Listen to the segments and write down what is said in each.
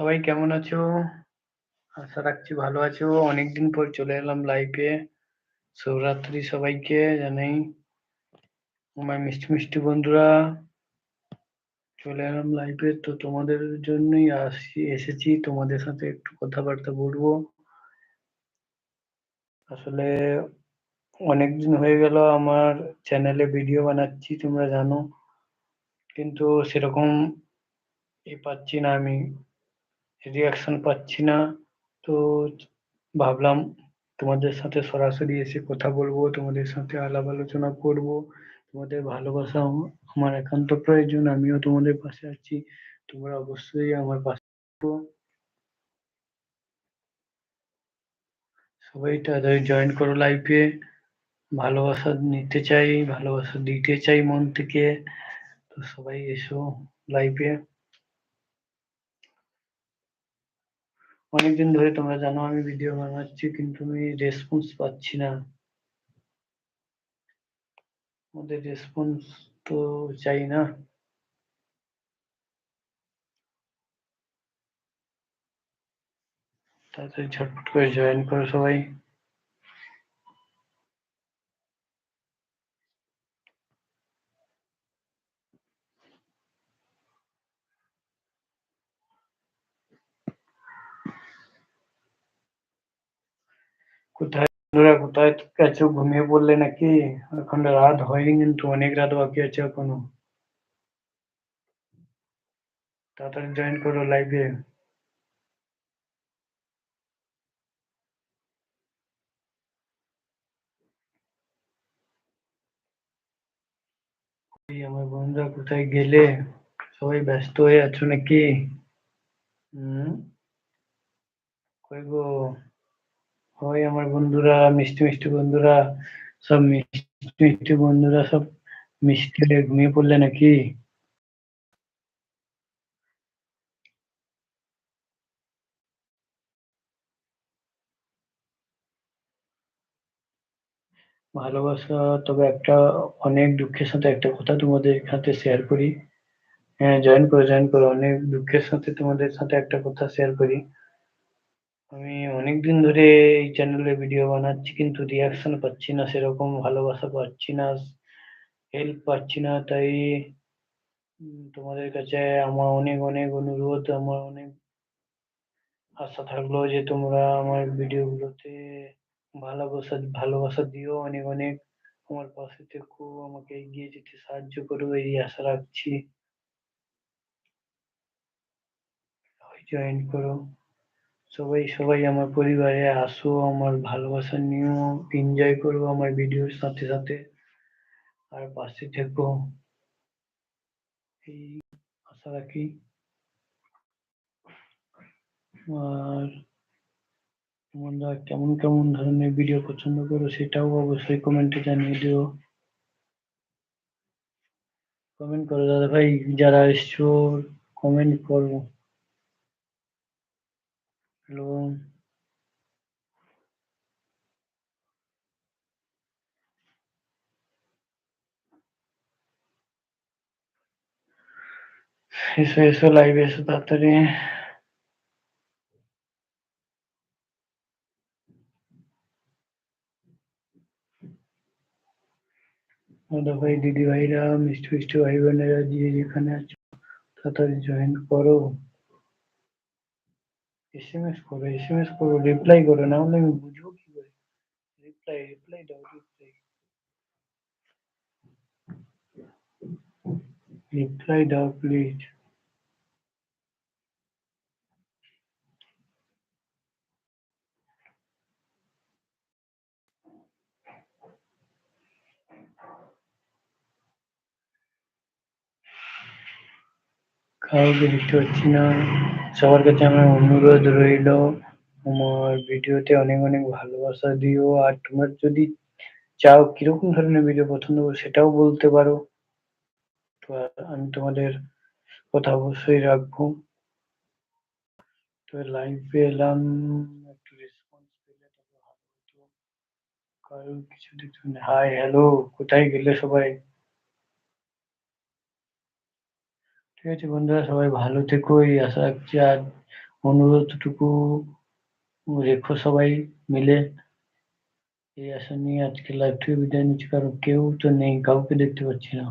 সবাই কেমন আছো? আশা রাখছি ভালো আছো। অনেকদিন পর চলে এলাম লাইভে। শুভরাত্রি সবাইকে জানাই। আমার মিষ্টি মিষ্টি বন্ধুরা, চলে এলাম লাইভে তো তোমাদের জন্যই আসি, এসেছি তোমাদের সাথে একটু কথাবার্তা বলব। আসলে অনেকদিন হয়ে গেল আমার চ্যানেলে ভিডিও বানাচ্ছি, তোমরা জানো কিন্তু সেরকম এ পাচ্ছি না আমি রিয়াকশন পাচ্ছি না। তো ভাবলাম তোমাদের সাথে সরাসরি এসে কথা বলব, তোমাদের সাথে আলাপ আলোচনা করব। তোমাদের ভালোবাসা আমার একান্ত প্রয়োজন, আমিও তোমাদের পাশে আছি। তোমরা অবশ্যই আমার পাশে। সবাই তাড়াতাড়ি জয়েন করো লাইভে ভালোবাসা নিতে চাই, ভালোবাসা দিতে চাই মন থেকে। তো সবাই এসো লাইভে অনেকদিন ধরে তোমরা জানো আমি ভিডিও বানাচ্ছি, কিন্তু আমি রেসপন্স পাচ্ছি না। ওদের রেসপন্স তো চাই না। তাড়াতাড়ি ঝটপট করে জয়েন করো সবাই। কোথায় বন্ধুরা কোথায় আছো ঘুমিয়ে পড়লে নাকি এখন রাত হয়নি কিন্তু অনেক রাত বাকি আছে এখনও তাড়াতাড়ি জয়েন করো লাইভে আমার বন্ধুরা কোথায় গেলে সবাই ব্যস্ত হয়ে আছো নাকি হুম কই গো হয় আমার বন্ধুরা, মিষ্টি মিষ্টি বন্ধুরা, সব মিষ্টি মিষ্টি বন্ধুরা সব মিষ্টি ঘুমিয়ে পড়লে নাকি? ভালোবাসা তবে একটা অনেক দুঃখের সাথে একটা কথা তোমাদের সাথে শেয়ার করি। হ্যাঁ জয়েন করো জয়েন করো। অনেক দুঃখের সাথে তোমাদের সাথে একটা কথা শেয়ার করি। আমি অনেকদিন ধরে এই চ্যানেলে ভিডিও বানাচ্ছি, কিন্তু রিয়াকশন পাচ্ছি না, সেরকম ভালোবাসা পাচ্ছি না হেল্প পাচ্ছি না, তাই তোমাদের কাছে আমার অনেক অনেক অনুরোধ, আমার অনেক আশা থাকল যে তোমরা আমার ভিডিওগুলোতে ভালোবাসা ভালোবাসা দিও, অনেক অনেক আমার পাশে থেকো, আমাকে এগিয়ে যেতে সাহায্য করো, এই আশা রাখছি। জয়েন করো। সবাই সবাই আমার পরিবারে আসো, আমার ভালোবাসা নিও এনজয় করো আমার ভিডিওর সাথে সাথে। আর পাশে থেকো। এই আশা রাখি। আর তোমরা কেমন কেমন ধরনের ভিডিও পছন্দ করো, সেটাও অবশ্যই কমেন্টে জানিয়ে দিও। কমেন্ট করো দাদা ভাই যারা এসছো কমেন্ট করো। হ্যালো এসো এসো লাইভে এসো তাড়াতাড়ি দাদা ভাই দিদি ভাইরা মিষ্টি মিষ্টি ভাই বোনেরা যে যেখানে আছো তাড়াতাড়ি জয়েন করো এসএমএস করো এসএমএস করো রিপ্লাই করো, না হলে আমি বুঝব কি করে? রিপ্লাই রিপ্লাই দাও রিপ্লাই রিপ্লাই দাও প্লিজ কাউকে দেখতে পাচ্ছি না। সবার কাছে আমার অনুরোধ রইল, আমার ভিডিওতে অনেক অনেক ভালোবাসা দিও। আর তোমরা যদি চাও কীরকম ধরনের ভিডিও পছন্দ করো সেটাও বলতে পারো। তো আমি তোমাদের কথা অবশ্যই রাখব। তো লাইভে এলাম একটু রেসপন্স পেলে ভালো কারণ কিছু দেখতে হাই হ্যালো কোথায় গেলে সবাই? ঠিক আছে বন্ধুরা, সবাই ভালো থেকো, এই আশা রাখছি। আর অনুরোধটুকু রেখো সবাই মিলে। এই আশা নিয়ে আজকে লাইভ থেকে বিদায় নিচ্ছি, কারণ কেউ তো নেই, কাউকে দেখতে পাচ্ছি না।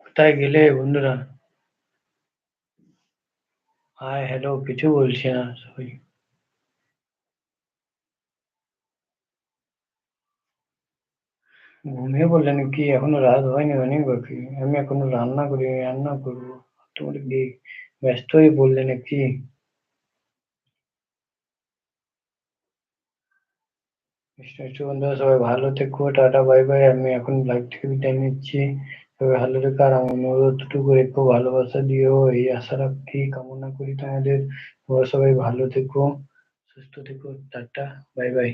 কোথায় গেলে বন্ধুরা? হাই হ্যালো কিছু বলছে না, সবাই। ঘুমিয়ে পড়লে নাকি এখনও রাত হয়নি অনেক বাকি আমি এখনও রান্না করি রান্না করব। তোমরা কি ব্যস্ত হয়ে বললে নাকি? বন্ধুরা, সবাই ভালো থেকো, টাটা, বাই বাই। আমি এখন লাইভ থেকে বিদায় নিচ্ছি। সবাই ভালো থেকো আর আমার অনুরোধটুকু রেখো, ভালোবাসা দিও, এই আশা রাখি কামনা করি তোমাদের। সবাই ভালো থেকো, সুস্থ থেকো, tata, bye bye.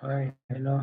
Hi hello